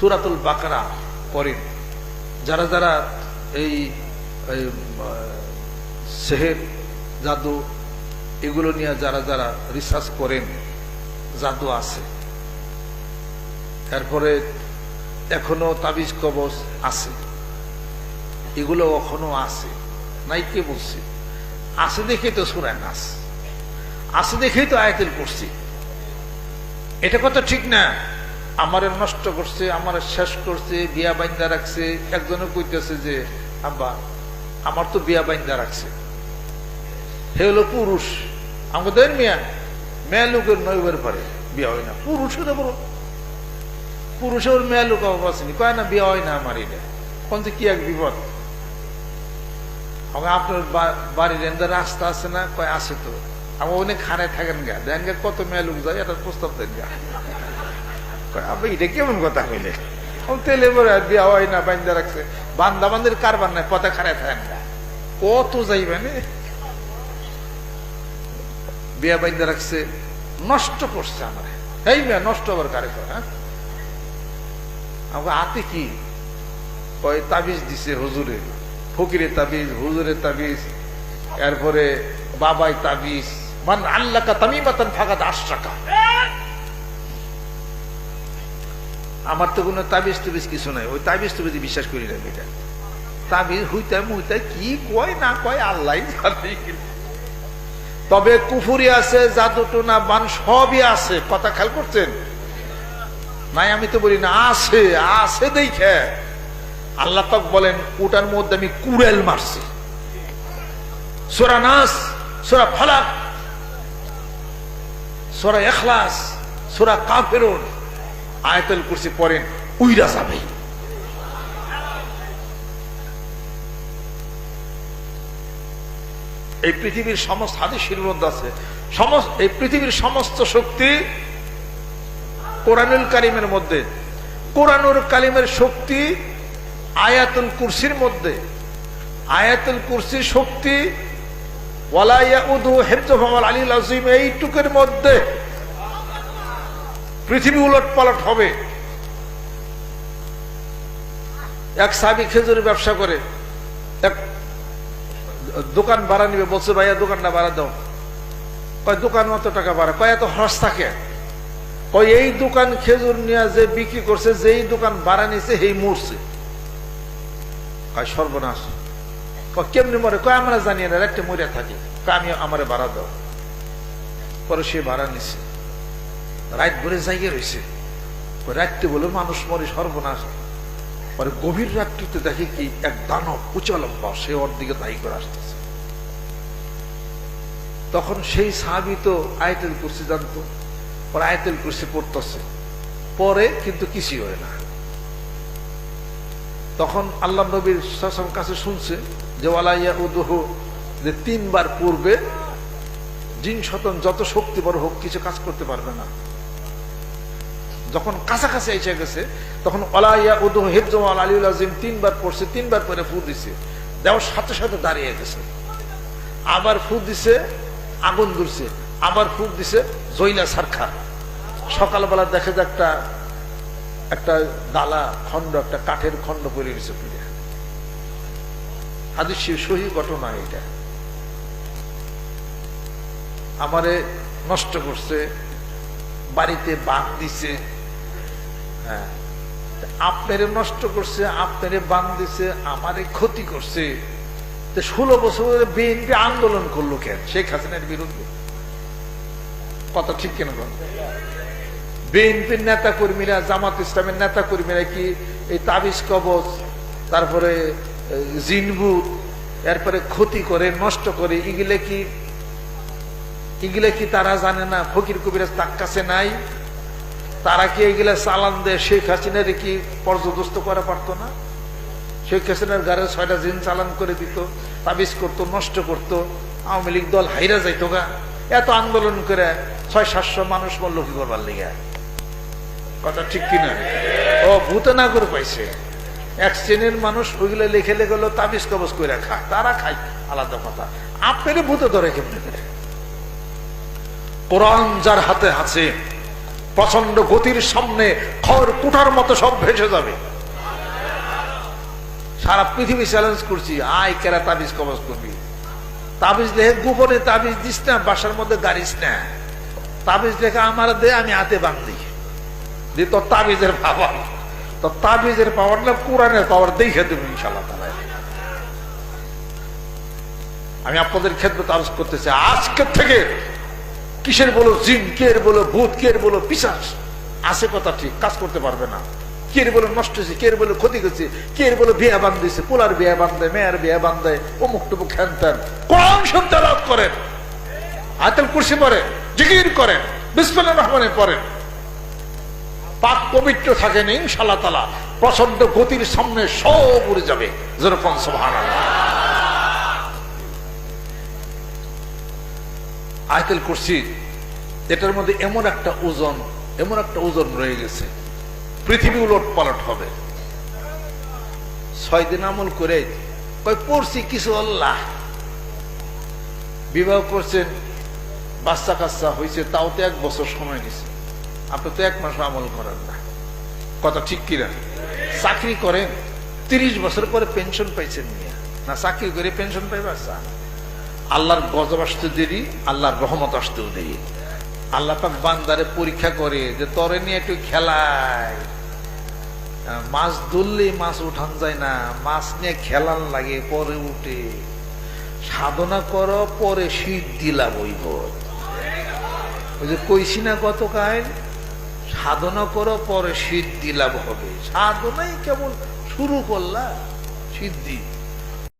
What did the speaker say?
সুরাতুল বাকারা পড়েন যারা যারা এই সেহের জাদু এগুলো নিয়ে যারা যারা রিসার্চ করেন, জাদু আছে। তারপরে এখনও তাবিজ কবচ আছে। এগুলো এখনও আছে। নাই কে বলছি? আছে দেখেই তো সুরায় নাস। আছে দেখেই তো আয়াতেল করছি এটা কথা ঠিক না। আমারে নষ্ট করছে, আমার শেষ করছে, বিয়া বাইন্দা রাখছে। একজনে কইতেছে যে, আব্বা, আমার তো বিয়া বাইন্দা রাখছে। হে হলো পুরুষ, আমাদের মেয়া মেয়া লোকের নইবার পারে বিয়া হয় না। পুরুষ পুরুষের বড়। পুরুষের মেয়া লোক আসেনি কয় না, বিয়া হয় না আমার এটা। কোন যে কি এক বিপদ। আপনার বাড়ির এন্দা রাস্তা আছে না? কয়, আছে তো। আমার অনেক খানায় থাকেন গা। দেন কত মেয়া লোক যায় এটা প্রস্তাব দেন গা। এটা কেমন কথা হইলে? তেলে বলে বিয়া হয় না, বান্দা রাখছে। বান্দা বান্দের কারবার নাই, পথে খারায় থাকেন গা কত যাইবে না? বিয়া বাইন্দা রাখছে, নষ্ট করছে আমার। এই মেয়া, নষ্ট আবার কারে হ্যাঁ? আমাকে হাতে কি? কয় তাবিজ দিছে হুজুরে, ফকিরে তাবিজ হুজুরে তাবিজ, এরপরে বাবাই তাবিজ। মান আল্লাহ তামি বাতান ফাঁকা দাস টাকা আমার তো কোনো তাবিজ তুবিজ কিছু নাই। ওই তাবিজ তুবিজ বিশ্বাস করি না এটা। তাবিজ হুইতাই মুইতাই কি কয় না কয় আল্লাহ তবে কুফুরি আছে জাদুটোনা বান সবই আছে। কথা খেয়াল করছেন? নাই, আমি তো বলি না, আছে আছে দেখে। আল্লাহ তক বলেন, ওটার মধ্যে আমি কুড়েল মারছি। সোরা নাস, সোরা ফালাক, সোরা এখলাস সোরা কাফেরুন। আয়তল কুরসি পড়েন উইরা যাবে। এই পৃথিবীর সমস্ত হাদিসের মধ্যে আছে। সমস্ত, এই পৃথিবীর সমস্ত শক্তি কোরআনুল কালিমের মধ্যে। কোরআনুল কালিমের শক্তি আয়াতুল কুরসির মধ্যে। আয়াতুল কুরসির শক্তি ওয়ালাইয়া উদু হেফজফামাল আলী আজিম এইটুকের মধ্যে। পৃথিবী উলট পালট হবে। এক সাবি খেজুরের ব্যবসা করে। এক দোকান ভাড়া নিবে, বলছে, ভাইয়া দোকানটা ভাড়া দাও। কয়, দোকান অত টাকা ভাড়া? কয়, এত হরস থাকে। কয়, এই দোকান খেজুর নিয়ে যে বিক্রি করছে, যেই দোকান ভাড়া নিছে সেই মরছে। কয়, সর্বনাশ। কয়, কেমনি মরে? কয়, আমরা জানি না একটা মরে থাকি। আমি আমারে ভাড়া দাও। পরে সে ভাড়া নিছে। রাত ভরে জায়গায় রয়েছে রাত্রে বলে মানুষ মরে সর্বনাশ। পরে গভীর রাত্রিতে দেখে কি এক দানব উঁচা সে ওর দিকে দায়ী করে আসতেছে। তখন সেই সাহাবি তো আয়তেল কুরসি জানতো, পরে আয়তেল কুরসি পড়তেছে। পরে কিন্তু কিছুই হয় না। তখন আল্লাহ নবীর শাসন কাছে শুনছে যে ওয়ালাইয়া উদুহ যে তিনবার পূর্বে জিন শতন যত শক্তি বড় হোক, কিছু কাজ করতে পারবে না। যখন কাছাকাছি এসে গেছে, তখন অলাইয়া উদু হেফজমাল আলিউল আজিম তিনবার পড়ছে, তিনবার পরে ফু দিছে। দেওয়ার সাথে সাথে দাঁড়িয়ে গেছে। আবার ফু দিছে, আগুন ধরছে। আবার ফু দিছে জৈলা সারখা। সকালবেলা দেখে যে একটা একটা দালা খণ্ড, একটা কাঠের খণ্ড পড়ে গেছে পুড়ে। হাদিসের সহি ঘটনা এটা। আমারে নষ্ট করছে, বাড়িতে বান দিছে হ্যাঁ। আপনারে নষ্ট করছে, আপনারে বান দিছে আমারে ক্ষতি করছে। ষোলো বছর বিএনপি আন্দোলন করল কেন? শেখ হাসিনার বিরুদ্ধে। কথা ঠিক কেন বিএনপির নেতা কর্মীরা জামাত ইসলামের নেতা কর্মীরা কি এই তাবিজ কবচ, তারপরে জিনবু, এরপরে ক্ষতি করে, নষ্ট করে, এগুলো কি এগুলো কি তারা জানে না? ফকির কবিরাজ তার কাছে নাই? তারা কি এগুলা চালান দেয়? শেখ হাসিনার কি পর্যদস্ত করা পারতো না? শেখ হাসিনার গাড়ি ছয়টা জিন চালান করে দিত, তাবিজ করতো, নষ্ট করতো, আওয়ামী লীগ দল হাইরা যাইতো গা। এত আন্দোলন করে ছয় সাতশো মানুষ মরল কি করবার লিগে? কথা ঠিক কিনা? ও ভূতে না করে পাইছে। এক শ্রেণির মানুষ ওইগুলো লিখে লেগে তাবিজ কবজ করে খায়। তারা খায়, আলাদা কথা। আপনারই ভূতে ধরে কেমনে করে কোরআন যার হাতে আছে প্রচণ্ড গতির সামনে খড় কুটার মতো সব ভেসে যাবে। সারা পৃথিবী চ্যালেঞ্জ করছি, আয় কেরা তাবিজ কবজ করবি? তাবিজ লেখে গোপনে তাবিজ দিস না, বাসার মধ্যে গাড়িস না। তাবিজ লেখা আমার দে, আমি হাতে বান্ধি যে তোর তাবিজের পাওয়ার, তোর তাবিজের পাওয়ার না, কোরআনের পাওয়ার দেখে দেবো ইনশাল্লাহ তালা আমি আপনাদের ক্ষেত্রে তাবিজ করতেছি আজকের থেকে কিসের বলো জিনকের বলো ভূত কের বলো পিসাস আছে কথা ঠিক, কাজ করতে পারবে না। কের বলে নষ্ট হয়েছে কের বলে ক্ষতি করছে কের বলে বিয়া বান্ধিছে পোলার বিয়া বান্ধে, মেয়ের বিয়া বান্ধে, অমুক টুমুক খ্যান ত্যান। কোরআন শুনতে লাভ করেন আয়তাল কুরসি পড়েন জিকির করেন বিসমিল্লাহির রহমানে পড়েন পাক পবিত্র থাকেন ইনশাল্লাহ তালা প্রচণ্ড গতির সামনে সব উড়ে যাবে। যেরকম সোহান আয়তেল কুরসি, এটার মধ্যে এমন একটা ওজন, এমন একটা ওজন রয়ে গেছে। পৃথিবী উলট পালট হবে। ছয় দিন আমল করে পড়ছি কিছু আল্লাহ। বিবাহ করছেন, বাচ্চা কাচ্চা হয়েছে, তাও তো এক বছর সময় নিছে। আপনি তো এক মাস আমল করেন না। কথা ঠিক কিনা? চাকরি করেন, তিরিশ বছর পরে পেনশন পাইছেন না, চাকরি করে পেনশন পাইবা চান আল্লাহর গজব আসতে দেরি, আল্লাহর রহমত আসতেও দেরি। আল্লাহ পাক বান্দারে পরীক্ষা করে যে তরে নিয়ে একটু খেলায় মাছ ধরলেই মাছ উঠান যায় না, মাছ নিয়ে খেলান লাগে, পরে উঠে। সাধনা করো, পরে শীত দিলা বইব ওই যে কইছি না গতকাল? সাধনা করো, পরে সিদ্ধি লাভ হবে। সাধনাই কেবল শুরু করলা, সিদ্ধি।